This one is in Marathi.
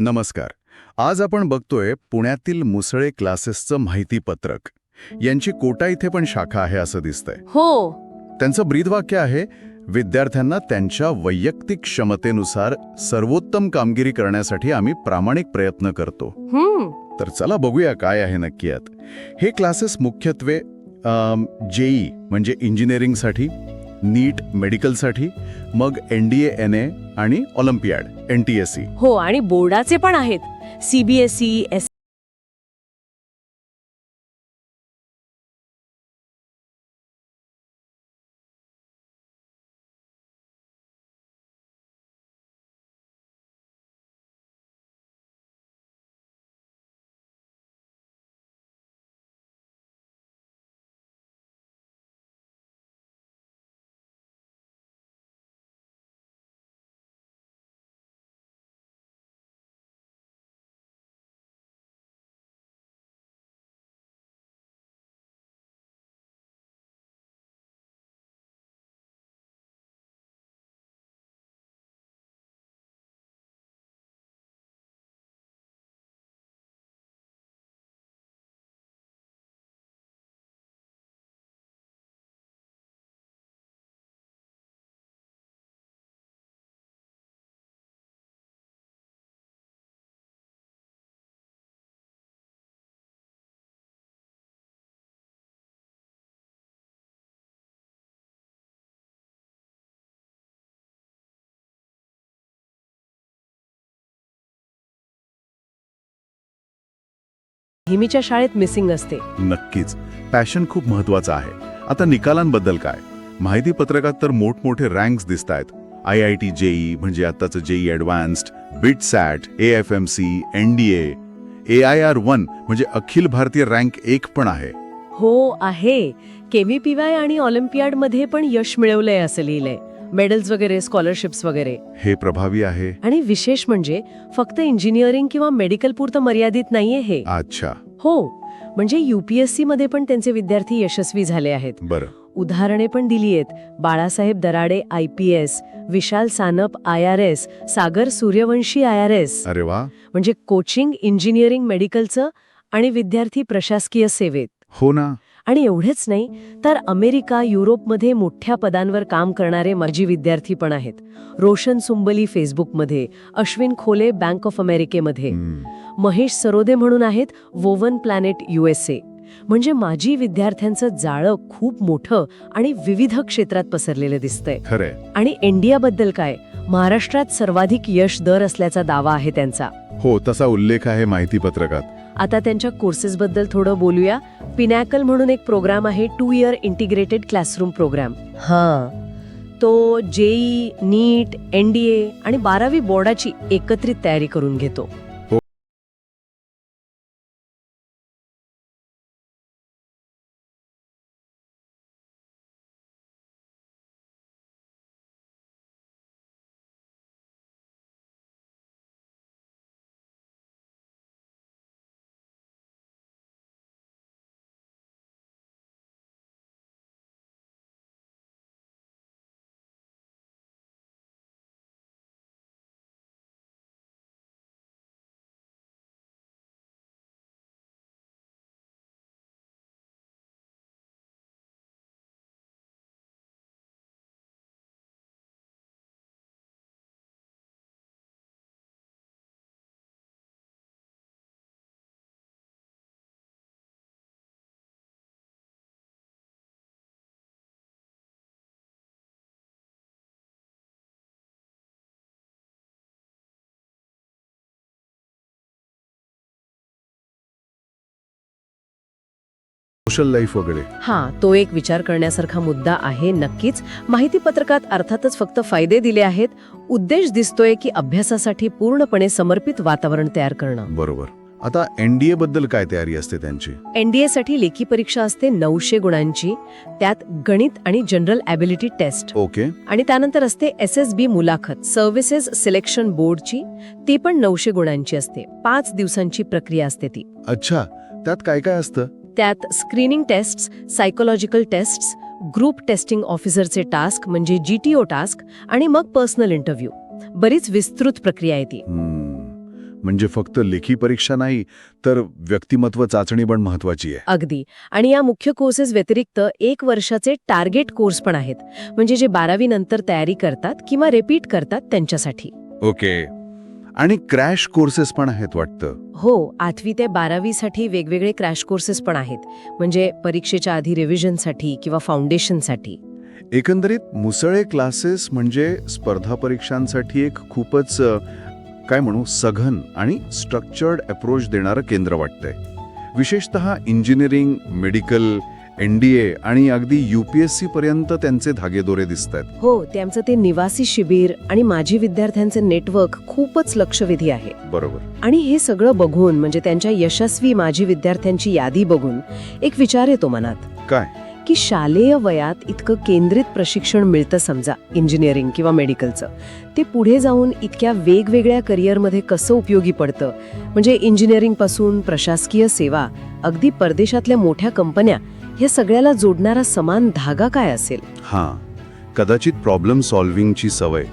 नमस्कार. आज आपण बघतोय पुण्यातील मुसळे क्लासेसचं माहितीपत्रक. यांची कोटा इथे पण शाखा आहे असं दिसतंय. हो. त्यांचं ब्रीदवाक्य आहे विद्यार्थ्यांना त्यांच्या वैयक्तिक क्षमतेनुसार सर्वोत्तम कामगिरी करण्यासाठी आम्ही प्रामाणिक प्रयत्न करतो. तर चला बघूया काय आहे नक्की यात. हे क्लासेस मुख्यत्वे जेई म्हणजे इंजिनिअरिंगसाठी नीट मेडिकलसाठी मग एन डी एन ए आणि olympiad N T S C. हो आणि बोर्डाचे पण आहेत. सीबीएसई एस हिमीच्या शाळेत मिसिंग असते. नक्कीच. पॅशन खूप महत्वाचं आहे. आता निकालांबद्दल काय? माहिती पत्रकात तर मोठमोठे रँक्स दिसत आहेत. आय आय टी जेई म्हणजे आत्ताचं JEE advanced BITSAT A F M C N D A A I R one म्हणजे अखिल भारतीय रँक एक पण आहे. हो आहे. केव्हीपीवाय आणि ऑलिम्पियाडमध्ये पण यश मिळवलंय असं लिहिलंय. मेडल्स वगैरे स्कॉलरशिप्स वगैरे. हे प्रभावी आहे. आणि विशेष म्हणजे फक्त इंजिनिअरिंग किंवा मेडिकल पुरतं मर्यादित नाहीये हे. अच्छा. हो म्हणजे युपीएससी मध्ये पण त्यांचे विद्यार्थी यशस्वी झाले आहेत. बरं. उदाहरणे पण दिली आहेत. Balasaheb Darade I P S Vishal Sanap I R S Sagar Suryavanshi I R S अरे वा. म्हणजे कोचिंग इंजिनिअरिंग मेडिकलचं आणि विद्यार्थी प्रशासकीय सेवेत. हो ना. आणि एवढेच नाही तर अमेरिका युरोपमध्ये मोठ्या पदांवर काम करणारे माजी विद्यार्थी पण आहेत. रोशन सुंबली फेसबुकमध्ये अश्विन खोले बँक ऑफ अमेरिकेमध्ये. महेश सरोदे म्हणून आहेत वोवन प्लॅनेट युएसए म्हणजे माजी विद्यार्थ्यांचं जाळं खूप मोठं आणि विविध क्षेत्रात पसरलेलं दिसतंय. खरंय. आणि इंडियाबद्दल काय? महाराष्ट्रात सर्वाधिक यश दर असल्याचा दावा आहे त्यांचा. हो तसा उल्लेख आहे माहिती पत्रकात आता त्यांच्या कोर्सेसबद्दल थोडं बोलूया. पिनॅकल म्हणून एक प्रोग्राम आहे two year integrated classroom program हां. तो JEE NEET N D A आणि बारावी बोर्डाची एकत्रित तयारी करून घेतो. सोशल लाईफ वगैरे. हा तो एक विचार करण्यासारखा मुद्दा आहे नक्कीच. माहिती पत्रकात अर्थातच फक्त फायदे दिले आहेत. उद्देश दिसतोय की अभ्यासासाठी पूर्णपणे समर्पित वातावरण तयार करणं. बरोबर. आता एनडीए बद्दल काय तयारी असते त्यांची? एनडीए साठी लेखी परीक्षा असते नऊशे गुणांची. त्यात गणित आणि जनरल ॲबिलिटी टेस्ट. ओके. आणि त्यानंतर असते एस एस बी मुलाखत सर्व्हिसेस सिलेक्शन बोर्डची. ती पण नऊशे गुणांची असते. पाच दिवसांची प्रक्रिया असते ती. अच्छा. त्यात काय काय असतं? त्यात screening tests psychological tests group testing ऑफिसरचे task म्हणजे जीटीओ टास्क आणि मग पर्सनल इंटरव्ह्यू बरीच विस्तृत प्रक्रिया आहे ती. म्हणजे फक्त लेखी परीक्षा नाही तर व्यक्तिमत्व चाचणी पण महत्वाची आहे. अगदी. आणि या मुख्य कोर्सेस व्यतिरिक्त एक वर्षाचे टार्गेट कोर्स पण आहेत. म्हणजे जे बारावी नंतर तयारी करतात किंवा रिपीट करतात त्यांच्यासाठी. ओके आणि क्रॅश कोर्सेस पण आहेत वाटतं. हो आठवी ते बारावीसाठी वेगवेगळे क्रॅश कोर्सेस पण आहेत. म्हणजे परीक्षेच्या आधी रिव्हिजनसाठी किंवा फाउंडेशनसाठी. एकंदरीत मुसळे क्लासेस म्हणजे स्पर्धा परीक्षांसाठी एक खूपच अ, काय म्हणू सघन आणि स्ट्रक्चर्ड अप्रोच देणारं केंद्र वाटतंय. विशेषतः engineering medical N D A आणि अगदी यू पी एस सी पर्यंत त्यांचे धागेदोरे दिसत आहेत हो त्यांचं ते निवासी शिबिर आणि माजी विद्यार्थ्यांचे नेटवर्क खूपच लक्षवेधी आहे. बरोबर. आणि हे सगळं बघून म्हणजे त्यांच्या यशस्वी माजी विद्यार्थ्यांची यादी बघून एक विचार येतो मनात. काय? की शालेय वयात इतकं केंद्रित प्रशिक्षण मिळतं समजा इंजिनिअरिंग किंवा मेडिकलचं. ते पुढे जाऊन इतक्या वेगवेगळ्या करिअरमध्ये कसं उपयोगी पडतं? म्हणजे इंजिनिअरिंगपासून प्रशासकीय सेवा अगदी परदेशातल्या मोठ्या कंपन्या हे सगळ्याला जोडणारा समान धागा काय असेल? हां कदाचित प्रॉब्लेम सॉल्व्हिंगची सवय.